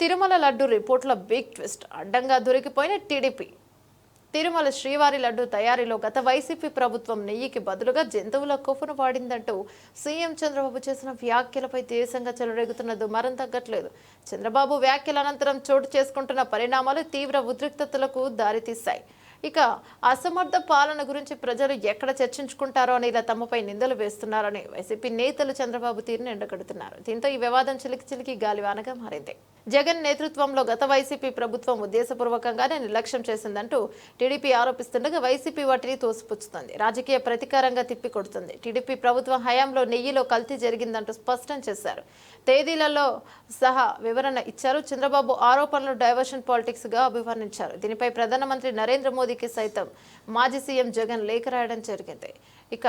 తిరుమల లడ్డు రిపోర్ట్లో big twist అడ్డంగా దొరికిపోయిన TDP. Tirumala శ్రీవారి లడ్డు తయారీలో గత వైసీపీ ప్రభుత్వం నెయ్యికి బదులుగా జంతువుల కొవ్వును వాడిందంటూ సీఎం చంద్రబాబు చేసిన వ్యాఖ్యలపై దేశంగా చెలరేగుతున్న దుమారం తగ్గట్లేదు. చంద్రబాబు వ్యాఖ్యల అనంతరం చోటు చేసుకుంటున్న పరిణామాలు తీవ్ర ఉద్రిక్తతలకు దారితీశాయి. ఇక అసమర్థ పాలన గురించి ప్రజలు ఎక్కడ చర్చించుకుంటారో అని ఇలా తమపై నిందలు వేస్తున్నారని వైసీపీ నేతలు చంద్రబాబు తీరును ఎండగడుతున్నారు. దీంతో ఈ వివాదం చిలికి చిలికి గాలివానగా మారింది. జగన్ నేతృత్వంలో గత వైసీపీ ప్రభుత్వం ఉద్దేశపూర్వకంగానే నిర్లక్ష్యం చేసిందంటూ టీడీపీ ఆరోపిస్తుండగా వైసీపీ వాటిని తోసిపుచ్చుతోంది. రాజకీయ ప్రతీకారంగా తిప్పికొడుతుంది. టీడీపీ ప్రభుత్వం హయాంలో నెయ్యిలో కల్తీ జరిగిందంటూ స్పష్టం చేశారు. తేదీలలో సహా వివరణ ఇచ్చారు. చంద్రబాబు ఆరోపణలు డైవర్షన్ పాలిటిక్స్గా అభివర్ణించారు. దీనిపై ప్రధానమంత్రి నరేంద్ర మోదీకి సైతం మాజీ సీఎం జగన్ లేఖ రాయడం జరిగింది. ఇక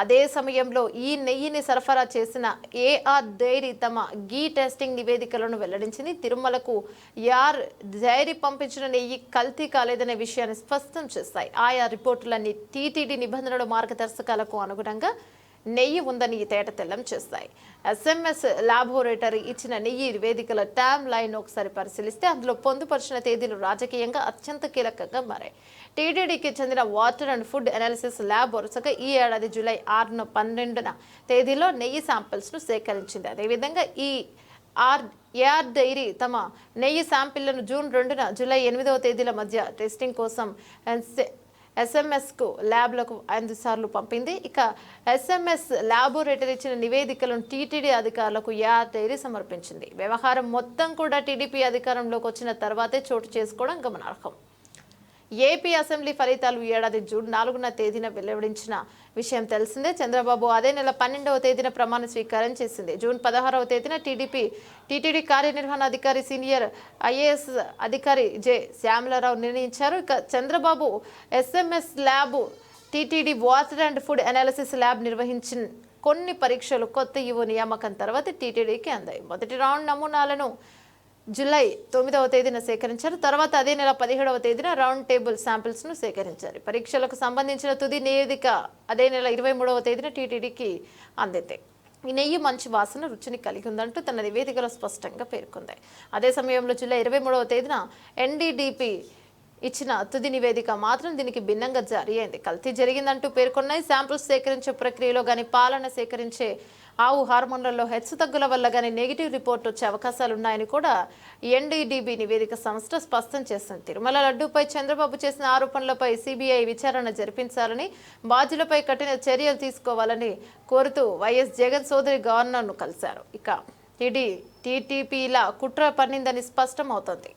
అదే సమయంలో ఈ నెయ్యిని సరఫరా చేసిన ఏఆర్ డైరీ తమ గీ టెస్టింగ్ నివేదికలను వెల్లడించింది. తిరుమలకు యార్ డైరీ పంపించిన నెయ్యి కల్తీ కాలేదనే విషయాన్ని స్పష్టం చేస్తాయి ఆయా రిపోర్టులన్నీ టీటీడీ నిబంధనల మార్గదర్శకాలకు అనుగుణంగా నెయ్యి ఉందని తేట తెల్లం చేస్తాయి ఎస్ఎంఎస్ లాబొరేటరీ ఇచ్చిన నెయ్యి వేదికల ట్యామ్ లైన్ ఒకసారి పరిశీలిస్తే అందులో పొందుపరిచిన తేదీలు రాజకీయంగా అత్యంత కీలకంగా మారాయి. టీటీడీకి చెందిన water and food analysis lab వరుసగా ఈ ఏడాది జూలై ఆరున పన్నెండున తేదీలో నెయ్యి శాంపిల్స్ను సేకరించింది. అదేవిధంగా ఈ ఆర్ ఏఆర్ డైరీ తమ నెయ్యి శాంపిళ్ళను జూన్ రెండున జూలై ఎనిమిదవ తేదీల మధ్య టెస్టింగ్ కోసం ఎస్ఎంఎస్కు ల్యాబ్లకు ఐదు సార్లు పంపింది. ఇక ఎస్ఎంఎస్ ల్యాబొరేటరీ ఇచ్చిన నివేదికలను టీటీడీ అధికారులకు ఏఆర్ సమర్పించింది. వ్యవహారం మొత్తం కూడా టీడీపీ అధికారంలోకి వచ్చిన తర్వాతే చోటు చేసుకోవడం గమనార్హం. ఏపీ అసెంబ్లీ ఫలితాలు ఈ ఏడాది జూన్ నాలుగున తేదీన వెలువడించిన విషయం తెలిసిందే. చంద్రబాబు అదే నెల పన్నెండవ తేదీన ప్రమాణ స్వీకారం చేసింది. జూన్ పదహారవ తేదీన టీడీపీ టీటీడీ కార్యనిర్వహణ అధికారి సీనియర్ ఐఏఎస్ అధికారి జె శ్యామలారావు నిర్ణయించారు. ఇక Chandrababu SMS lab TTD water and food analysis lab నిర్వహించిన కొన్ని పరీక్షలు కొత్త ఈవో నియామకం తర్వాత టీటీడీకి అందాయి. మొదటి రౌండ్ నమూనాలను జూలై తొమ్మిదవ తేదీన సేకరించారు. తర్వాత అదే నెల పదిహేడవ తేదీన రౌండ్ టేబుల్ శాంపిల్స్ను సేకరించారు. పరీక్షలకు సంబంధించిన తుది నివేదిక అదే నెల ఇరవై మూడవ తేదీన టీటీడీకి అందింది. ఈ నెయ్యి మంచి వాసన రుచిని కలిగి ఉందంటూ తన నివేదికలో స్పష్టంగా పేర్కొంది. అదే సమయంలో జూలై ఇరవై మూడవ తేదీన ఎన్డీడీపీ ఇచ్చిన తుది నివేదిక మాత్రం దీనికి భిన్నంగా జారీ అయింది. కల్తీ జరిగిందంటూ పేర్కొన్నాయి శాంపుల్స్ సేకరించే ప్రక్రియలో కానీ పాలన సేకరించే ఆవు హార్మోన్లలో హెచ్చు తగ్గుల వల్ల కానీ నెగిటివ్ రిపోర్ట్ వచ్చే అవకాశాలు ఉన్నాయని కూడా ఎన్డీడీబీ నివేదిక సంస్థ స్పష్టం చేసింది. తిరుమల లడ్డూపై చంద్రబాబు చేసిన ఆరోపణలపై సిబిఐ విచారణ జరిపించాలని బాధ్యులపై కఠిన చర్యలు తీసుకోవాలని కోరుతూ వైఎస్ జగన్ సోదరి గవర్నర్ను కలిశారు. ఇక టీడీ టీటీపీల కుట్ర పన్నిందని స్పష్టమవుతోంది.